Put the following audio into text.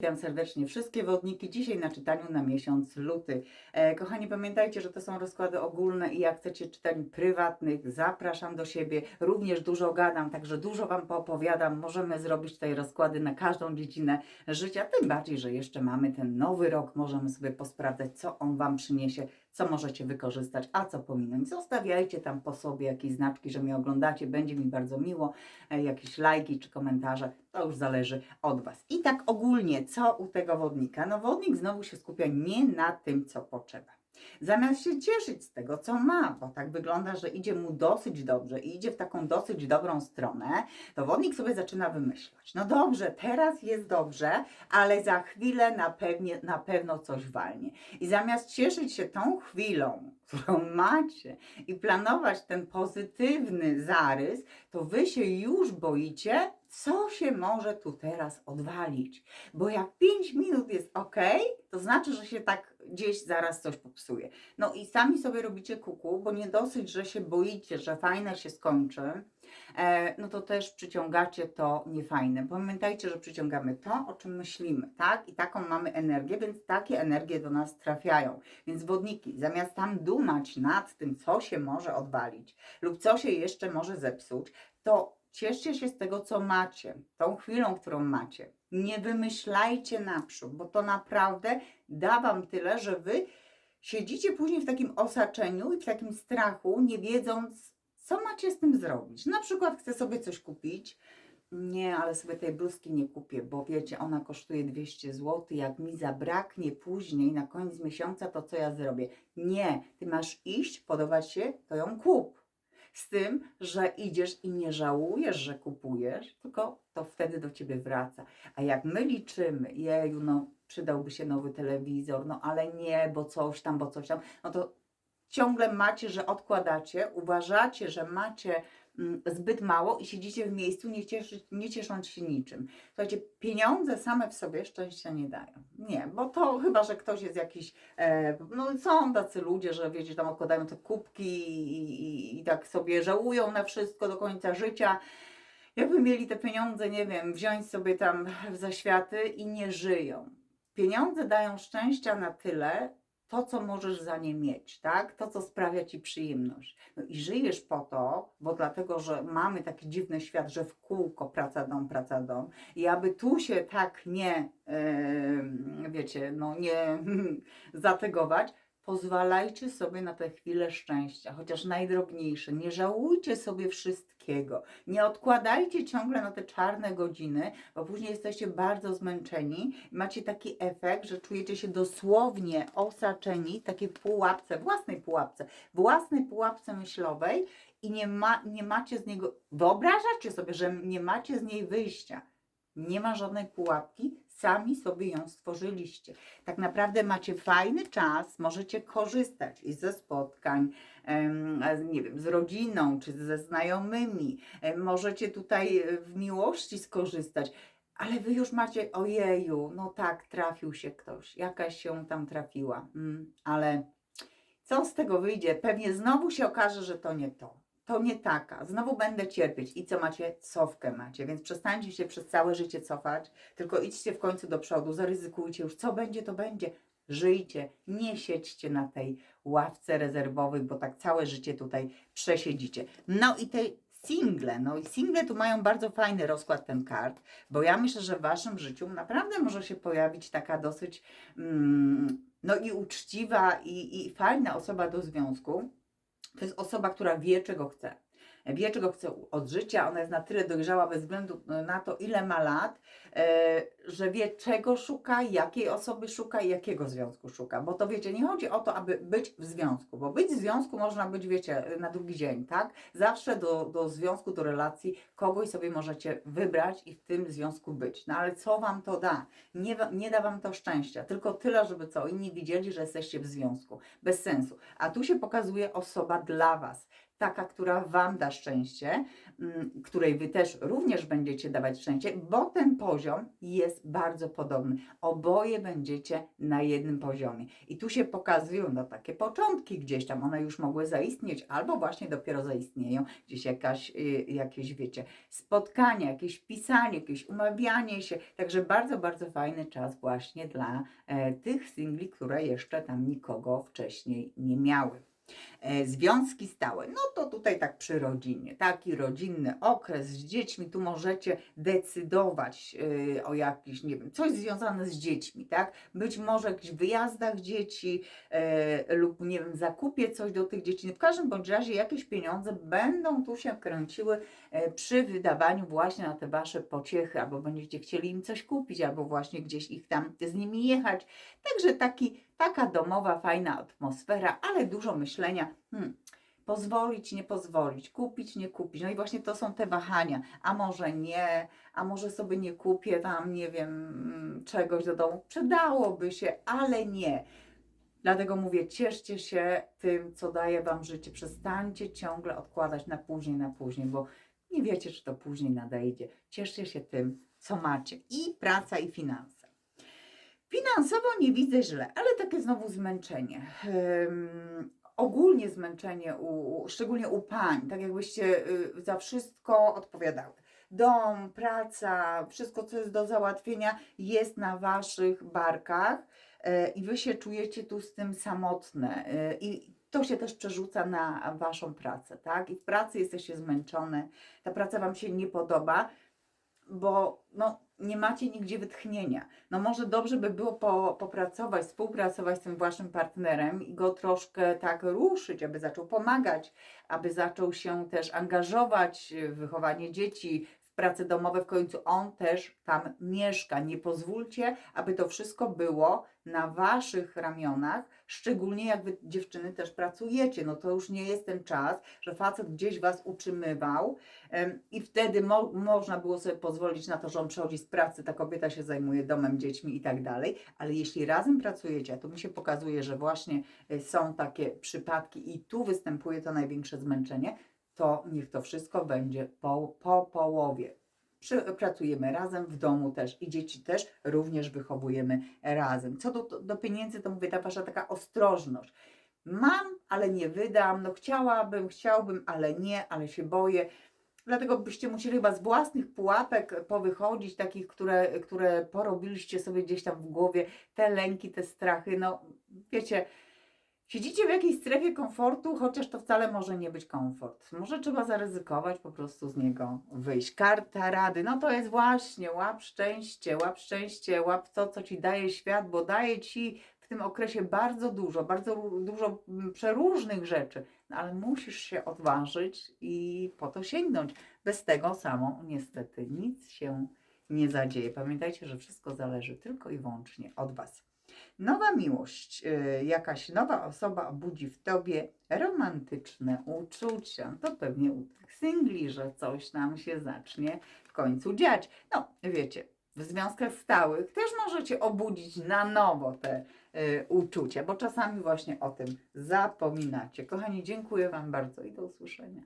Witam serdecznie wszystkie wodniki. Dzisiaj na czytaniu na miesiąc luty. E, kochani, pamiętajcie, że to są rozkłady ogólne i jak chcecie czytań prywatnych, zapraszam do siebie. Również dużo gadam, także dużo Wam poopowiadam. Możemy zrobić tutaj rozkłady na każdą dziedzinę życia. Tym bardziej, że jeszcze mamy ten nowy rok. Możemy sobie posprawdzać, co on Wam przyniesie, co możecie wykorzystać, a co pominąć. Zostawiajcie tam po sobie jakieś znaczki, że mnie oglądacie. Będzie mi bardzo miło. E, jakieś lajki czy komentarze. To już zależy od Was. I tak ogólnie, co u tego wodnika? No wodnik znowu się skupia nie na tym, co potrzeba. Zamiast się cieszyć z tego, co ma, bo tak wygląda, że idzie mu dosyć dobrze i idzie w taką dosyć dobrą stronę, to wodnik sobie zaczyna wymyślać. No dobrze, teraz jest dobrze, ale za chwilę na, pewnie, na pewno coś walnie. I zamiast cieszyć się tą chwilą, którą macie i planować ten pozytywny zarys, to wy się już boicie, co się może tu teraz odwalić. Bo jak 5 minut jest ok, to znaczy, że się tak gdzieś zaraz coś popsuje. No i sami sobie robicie kuku, bo nie dosyć, że się boicie, że fajne się skończy, e, no to też przyciągacie to niefajne. Pamiętajcie, że przyciągamy to, o czym myślimy, tak? I taką mamy energię, więc takie energie do nas trafiają. Więc wodniki, zamiast tam dumać nad tym, co się może odwalić lub co się jeszcze może zepsuć, to cieszcie się z tego, co macie, tą chwilą, którą macie. Nie wymyślajcie naprzód, bo to naprawdę da Wam tyle, że Wy siedzicie później w takim osaczeniu i w takim strachu, nie wiedząc, co macie z tym zrobić. Na przykład chcę sobie coś kupić. Nie, ale sobie tej bluzki nie kupię, bo wiecie, ona kosztuje 200 zł. Jak mi zabraknie później, na koniec miesiąca, to co ja zrobię? Nie, ty masz iść, podobać się, to ją kup. Z tym, że idziesz i nie żałujesz, że kupujesz, tylko to wtedy do ciebie wraca. A jak my liczymy, jeju, no przydałby się nowy telewizor, no ale nie, bo coś tam, bo coś tam, no to ciągle macie, że odkładacie, uważacie, że macie zbyt mało i siedzicie w miejscu, nie, cieszy, nie ciesząc się niczym. Słuchajcie, pieniądze same w sobie szczęścia nie dają. Nie, bo to chyba, że ktoś jest jakiś, e, no są tacy ludzie, że wiecie, tam odkładają te kubki i, i, i tak sobie żałują na wszystko do końca życia. Jakby mieli te pieniądze, nie wiem, wziąć sobie tam w zaświaty i nie żyją. Pieniądze dają szczęścia na tyle, to, co możesz za nie mieć, tak? To, co sprawia ci przyjemność. No i żyjesz po to, bo dlatego, że mamy taki dziwny świat, że w kółko praca dom, praca dom. I aby tu się tak nie, yy, wiecie, no nie zategować, pozwalajcie sobie na te chwile szczęścia, chociaż najdrobniejsze. Nie żałujcie sobie wszystkiego. Nie odkładajcie ciągle na te czarne godziny, bo później jesteście bardzo zmęczeni macie taki efekt, że czujecie się dosłownie osaczeni, takiej pułapce, własnej pułapce, własnej pułapce myślowej i nie, ma, nie macie z niego, wyobrażacie sobie, że nie macie z niej wyjścia. Nie ma żadnej pułapki, sami sobie ją stworzyliście. Tak naprawdę macie fajny czas, możecie korzystać i ze spotkań, nie wiem, z rodziną czy ze znajomymi. Em, Możecie tutaj e, w miłości skorzystać. Ale wy już macie, ojeju, no tak, trafił się ktoś, jakaś się tam trafiła, mm, ale co z tego wyjdzie? Pewnie znowu się okaże, że to nie to. To nie taka. Znowu będę cierpieć. I co macie? Cofkę macie. Więc przestańcie się przez całe życie cofać, tylko idźcie w końcu do przodu, zaryzykujcie już. Co będzie, to będzie. Żyjcie. Nie siedźcie na tej ławce rezerwowej, bo tak całe życie tutaj przesiedzicie. No i te single. No i single tu mają bardzo fajny rozkład ten kart, bo ja myślę, że w waszym życiu naprawdę może się pojawić taka dosyć mm, no i uczciwa i, i fajna osoba do związku. To jest osoba, która wie, czego chce. Wie, czego chce od życia. Ona jest na tyle dojrzała bez względu na to, ile ma lat, e, że wie, czego szuka, jakiej osoby szuka i jakiego związku szuka. Bo to wiecie, nie chodzi o to, aby być w związku, bo być w związku można być, wiecie, na drugi dzień, tak? Zawsze do, do związku, do relacji kogoś sobie możecie wybrać i w tym związku być. No ale co wam to da? Nie, nie da wam to szczęścia, tylko tyle, żeby co inni widzieli, że jesteście w związku. Bez sensu. A tu się pokazuje osoba dla was taka, która Wam da szczęście, mm, której Wy też również będziecie dawać szczęście, bo ten poziom jest bardzo podobny. Oboje będziecie na jednym poziomie. I tu się pokazują no, takie początki gdzieś tam, one już mogły zaistnieć, albo właśnie dopiero zaistnieją, gdzieś jakaś, y, jakieś, wiecie, spotkania, jakieś pisanie, jakieś umawianie się. Także bardzo, bardzo fajny czas właśnie dla e, tych singli, które jeszcze tam nikogo wcześniej nie miały. E, Związki stałe, no to tutaj tak przy rodzinie, taki rodzinny okres z dziećmi, tu możecie decydować e, o jakiś, nie wiem, coś związane z dziećmi, tak? Być może jakichś wyjazdach dzieci e, lub, nie wiem, zakupie coś do tych dzieci. W każdym bądź razie jakieś pieniądze będą tu się kręciły przy wydawaniu właśnie na te wasze pociechy, albo będziecie chcieli im coś kupić, albo właśnie gdzieś ich tam z nimi jechać. Także taki, taka domowa, fajna atmosfera, ale dużo myślenia. Hmm, pozwolić, nie pozwolić, kupić, nie kupić. No i właśnie to są te wahania. A może nie, a może sobie nie kupię tam, nie wiem, mm, czegoś do domu. Przydałoby się, ale nie. Dlatego mówię, cieszcie się tym, co daje Wam życie. Przestańcie ciągle odkładać na później, na później, bo nie wiecie, czy to później nadejdzie. Cieszcie się tym, co macie. I praca, i finanse. Finansowo nie widzę źle, ale takie znowu zmęczenie. Ym, ogólnie zmęczenie, u- szczególnie u pań, tak jakbyście y, za wszystko odpowiadały. Dom, praca, wszystko, co jest do załatwienia, jest na waszych barkach e, i wy się czujecie tu z tym samotne. e, I to się też przerzuca na waszą pracę, tak? I w pracy jesteście zmęczone, ta praca wam się nie podoba, bo no, nie macie nigdzie wytchnienia. No może dobrze by było po, popracować, współpracować z tym waszym partnerem i go troszkę tak ruszyć, aby zaczął pomagać, aby zaczął się też angażować w wychowanie dzieci, w prace domowe. W końcu on też tam mieszka. Nie pozwólcie, aby to wszystko było na waszych ramionach, szczególnie jak wy dziewczyny też pracujecie. No to już nie jest ten czas, że facet gdzieś was utrzymywał, I wtedy mo można było sobie pozwolić na to, że on przychodzi z pracy, ta kobieta się zajmuje domem, dziećmi i tak dalej. Ale jeśli razem pracujecie, tu mi się pokazuje, że właśnie y, są takie przypadki i tu występuje to największe zmęczenie, to niech to wszystko będzie po, po połowie. Pracujemy razem w domu też i dzieci też również wychowujemy razem. Co do, do pieniędzy, to mówię, ta wasza taka ostrożność. Mam, ale nie wydam, no chciałabym, chciałbym, ale nie, ale się boję. Dlatego byście musieli chyba z własnych pułapek powychodzić, takich, które, które porobiliście sobie gdzieś tam w głowie, te lęki, te strachy. No wiecie, siedzicie w jakiejś strefie komfortu, chociaż to wcale może nie być komfort. Może trzeba zaryzykować, po prostu z niego wyjść. Karta rady, no to jest właśnie łap szczęście, łap szczęście, łap to, co ci daje świat, bo daje ci w tym okresie bardzo dużo, bardzo dużo mm, przeróżnych rzeczy, no, ale musisz się odważyć i po to sięgnąć. Bez tego samo niestety nic się nie zadzieje. Pamiętajcie, że wszystko zależy tylko i wyłącznie od Was. Nowa miłość, y, jakaś nowa osoba budzi w Tobie romantyczne uczucia. To pewnie u tych singli, że coś nam się zacznie w końcu dziać. No, wiecie, w związkach stałych też możecie obudzić na nowo te y, uczucia, bo czasami właśnie o tym zapominacie. Kochani, dziękuję Wam bardzo i do usłyszenia.